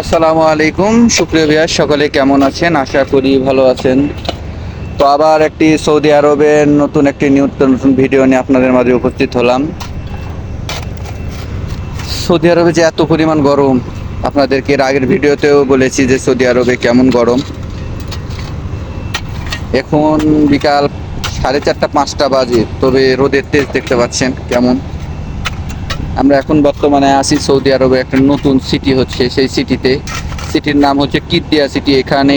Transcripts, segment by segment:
আসসালামু আলাইকুম। সুপ্রিয় বিয়ার সকলে কেমন আছেন? আশা করি ভালো আছেন। তো আবার একটি সৌদি আরবের নতুন একটি নিত্য নতুন ভিডিও নিয়ে আপনাদের মাঝে উপস্থিত হলাম। সৌদি আরবে যে এত পরিমাণ গরম, আপনাদেরকে এর আগের ভিডিওতেও বলেছি যে সৌদি আরবে কেমন গরম। এখন বিকাল সাড়ে চারটা, পাঁচটা বাজে, তবে রোদের তেজ দেখতে পাচ্ছেন কেমন। আমরা এখন বর্তমানে আছি সৌদি আরবে একটা নতুন সিটি হচ্ছে সেই সিটিতে সিটির নাম হচ্ছে কিদ্দিয়া সিটি এখানে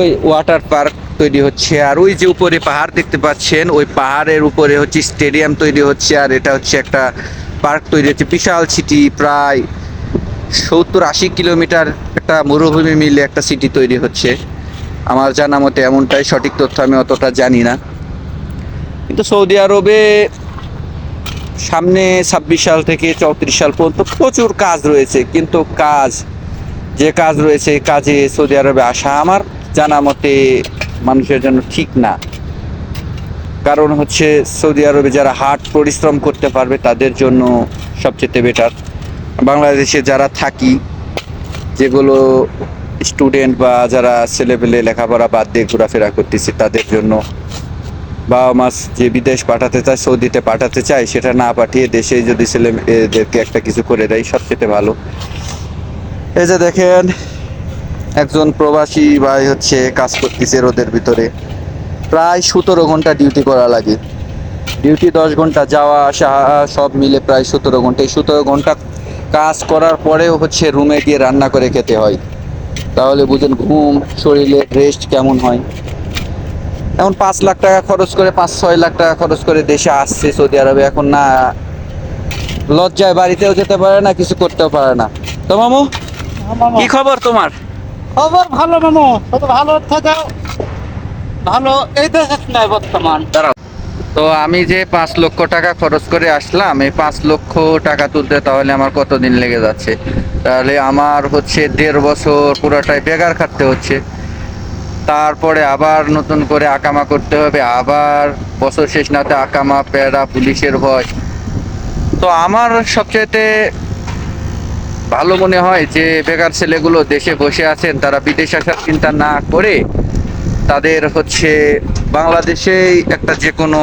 ওই ওয়াটার পার্ক তৈরি হচ্ছে। আর ওই যে উপরে পাহাড় দেখতে পাচ্ছেন ওই পাহাড়ের উপরে হচ্ছে স্টেডিয়াম তৈরি হচ্ছে আর এটা হচ্ছে একটা পার্ক তৈরি হচ্ছে বিশাল সিটি প্রায় সত্তর আশি কিলোমিটার একটা মরুভূমি মিলে একটা সিটি তৈরি হচ্ছে। আমার জানা মতে এমনটাই সঠিক তথ্য আমি অতটা জানি না। কিন্তু সৌদি আরবে সামনে ছাব্বিশ সাল থেকে চৌত্রিশ সাল পর্যন্ত প্রচুর কাজ রয়েছে, কিন্তু কাজ, যে কাজ রয়েছে কাজে সৌদি আরবে আসা আমার জানা মতে মানুষের জন্য ঠিক না। কারণ হচ্ছে সৌদি আরবে যারা হার্ড পরিশ্রম করতে পারবে তাদের জন্য সবচেয়ে বেটার বাংলাদেশে যারা থাকি, যেগুলো স্টুডেন্ট বা যারা ছেলেপেলে লেখাপড়া বাদ দিয়ে ঘোরাফেরা করতেছে তাদের জন্য বাবা মাস যে বিদেশ পাঠাতে চায়, সৌদিতে পাঠাতে চায়, সেটা না পাঠিয়ে দেশে যদি ছেলে এদেরকে একটা কিছু করে দেয় সব সবচেয়ে ভালো। এই যে দেখেন, একজন প্রবাসী ভাই হচ্ছে কাজ করতেছে রোদের ভিতরে। প্রায় সতেরো ঘণ্টা ডিউটি করা লাগে। ডিউটি দশ ঘণ্টা, যাওয়া, আসা, সব মিলে প্রায় সতেরো ঘণ্টা। এই সতেরো ঘণ্টা কাজ করার পরেও হচ্ছে রুমে গিয়ে রান্না করে খেতে হয়। তাহলে বুঝুন ঘুম, শরীরে রেস্ট কেমন হয়। এখন পাঁচ লাখ টাকা খরচ করে পাঁচ ছয় লাখ টাকা খরচ করে দেশে আসছে সৌদি আরবে। এখন না লজ্জায় বাড়িতেও যেতে পারে না কিছু করতেও পারে না। তো মামু? কি খবর তোমার? খবর ভালো মামু ভালো থাকা ভালো এই দেশে নাই বর্তমান। দাঁড়াও। তো আমি যে পাঁচ লক্ষ টাকা খরচ করে আসলাম এই পাঁচ লক্ষ টাকা তুলতে তাহলে আমার কতদিন লেগে যাচ্ছে? তাহলে আমার হচ্ছে দেড় বছর পুরোটাই বেকার খাটতে হচ্ছে। তারপরে আবার নতুন করে আকামা করতে হবে, আবার বছর শেষ নাতে আকামা, প্যারা, পুলিশের ভয়। তো আমার সবচেয়েতে ভালো মনে হয় যে বেকার ছেলেগুলো দেশে বসে আছেন, তারা বিদেশ আসার চিন্তা না করে তাদের হচ্ছে বাংলাদেশেই একটা যে কোনো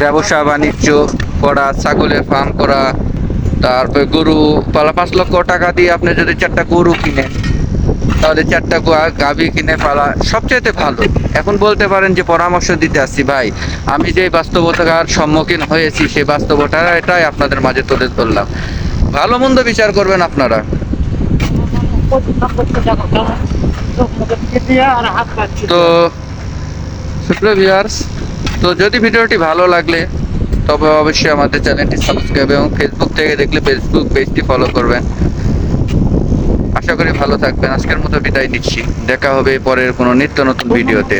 ব্যবসা, বাণিজ্য করা, ছাগলের ফার্ম করা, তারপরে গরু, পালা পাঁচ লক্ষ টাকা দিয়ে আপনি যদি চারটা গরু কিনেন তাহলে চারটা গা- গাভী কিনে পালা সবচেয়ে ভালো। এখন বলতে পারেন যে পরামর্শ দিতে আসছি, ভাই, আমি যে বাস্তবতার সম্মুখীন হয়েছি, সেই বাস্তবতা এটাই আপনাদের মাঝে তুলে ধরলাম। ভালো মন্দ বিচার করবেন আপনারা। তো ভিউয়ার্স তো যদি ভিডিওটি ভালো লাগলে, তবে অবশ্যই আমাদের চ্যানেলটি সাবস্ক্রাইব এবং ফেসবুক থেকে দেখলে ফেসবুক পেজটি ফলো করবেন। ভালো থাকবেন। আজকের মতো বিদায় নিচ্ছি। দেখা হবে পরের কোনো নিত্য নতুন ভিডিওতে।